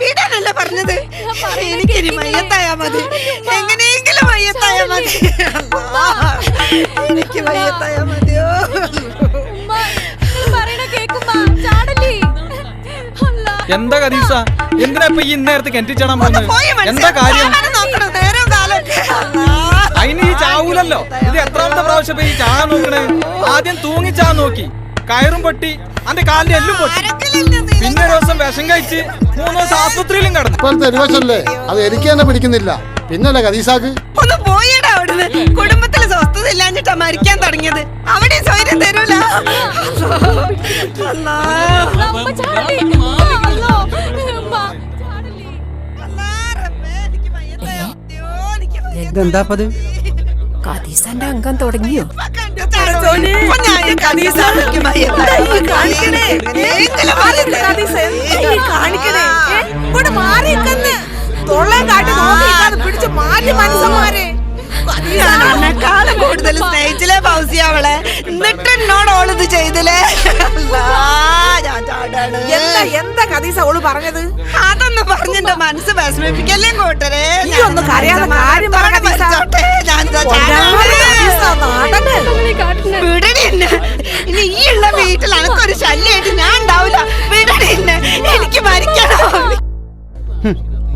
വീടാനല്ല പറഞ്ഞത്. എനിക്കിനി മയ്യത്തായാ മതി. എങ്ങനെയെങ്കിലും മയ്യത്തായാ മതി. എനിക്ക് മയ്യത്തായാ മതിയോ എന്താ കരീസ എന്തിനാ ഇപ്പൊ ഈ ഇന്നേരത്ത് ഒന്ന് പോകുന്നത്? എന്താ കാര്യം? അതിന് ഈ ചാവൂലല്ലോ. ഇത് എത്രാമത്തെ പ്രാവശ്യം ഈ ചാ നോക്കണേ? ആദ്യം തൂങ്ങി ചാ നോക്കി. കയറും പൊട്ടി. അന്റെ കാലിന്റെ എല്ലും പൊട്ടി. പിന്നെ ഒരു ദിവസം വിഷം കഴിച്ച് മൂന്ന് ദിവസം ആശുപത്രിയിലും കിടന്നു. ഇപ്പോഴത്തെ എരിവശല്ലേ അത് എനിക്ക് തന്നെ പിടിക്കുന്നില്ല. പിന്നല്ലേ കദീസാക്ക്? ഒന്ന് പോയിടാ അവിടുന്ന്. കുടുംബത്തിൽ സ്വസ്ഥത ഇല്ലാഞ്ഞിട്ടാ മരിക്കാൻ തുടങ്ങിയത്. അവിടെ സ്വൈര്യം തരൂല. ഇതെന്താപ്പത് കതീസന്റെ അംഗം തുടങ്ങിയോ? കദീസ പിടിച്ച് മാറ്റി മനസ്സന്മാരെ. എന്നെക്കാളും കൂടുതൽ സ്നേഹിച്ചില്ലേ ഫൗസി അവളെ? എന്നിട്ട് എന്നോട് ഓളിത് ചെയ്തില്ലേ? എന്താ എന്താ കഥീസ ഓൾ പറഞ്ഞത്? അതൊന്ന് പറഞ്ഞെന്റെ മനസ്സ് വിഷമിപ്പിക്കല്ലേ കൂട്ടരെ? നീ ഒന്നും കരയാതെ കാര്യം പറ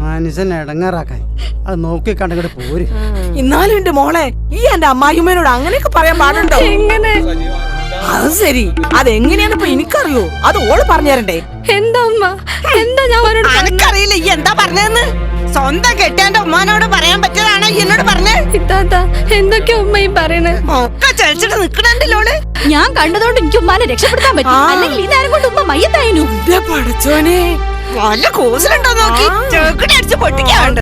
മനുഷ്യൻ ഇടങ്ങാറാക്കാൻ അത് നോക്കി കണ്ടങ്ങോട്ട് പോര്. എന്നാലും എന്റെ മോളെ ഈ എന്റെ അമ്മായിമ്മേനോട് അങ്ങനെയൊക്കെ പറയാൻ പാടുണ്ടോ? എങ്ങനെ? അത് ശരി. ഇപ്പൊ എനിക്കറിയോ. അത് ഓൾ പറഞ്ഞു തരണ്ടേ. എന്താ എന്താ ഞാൻ? ഈ എന്താ പറഞ്ഞതെന്ന് സ്വന്തം കെട്ടിയാന്റെ ഉമ്മാനോട് പറയാൻ പറ്റിയതാണോ ഈ എന്നോട് പറഞ്ഞേ? ഇത്താത്ത എന്തൊക്കെയാ ഉമ്മ ഈ പറയണേ? ഒക്കെ ചലിച്ചിട്ട് നിക്കണണ്ടില്ലോൾ ഞാൻ കണ്ടതുകൊണ്ട് എനിക്ക് ഉമ്മാനെ രക്ഷപ്പെടുത്താൻ പറ്റും. അല്ലെങ്കിൽ ഇതാരും കൊണ്ട് ഉമ്മ മയ്യത്തായിരുന്നു പടച്ചോനെ. വല്ല കൂസലുണ്ടോ നോക്കി. ചെക്കിടി അടിച്ച് പൊട്ടിക്കാണ്ട്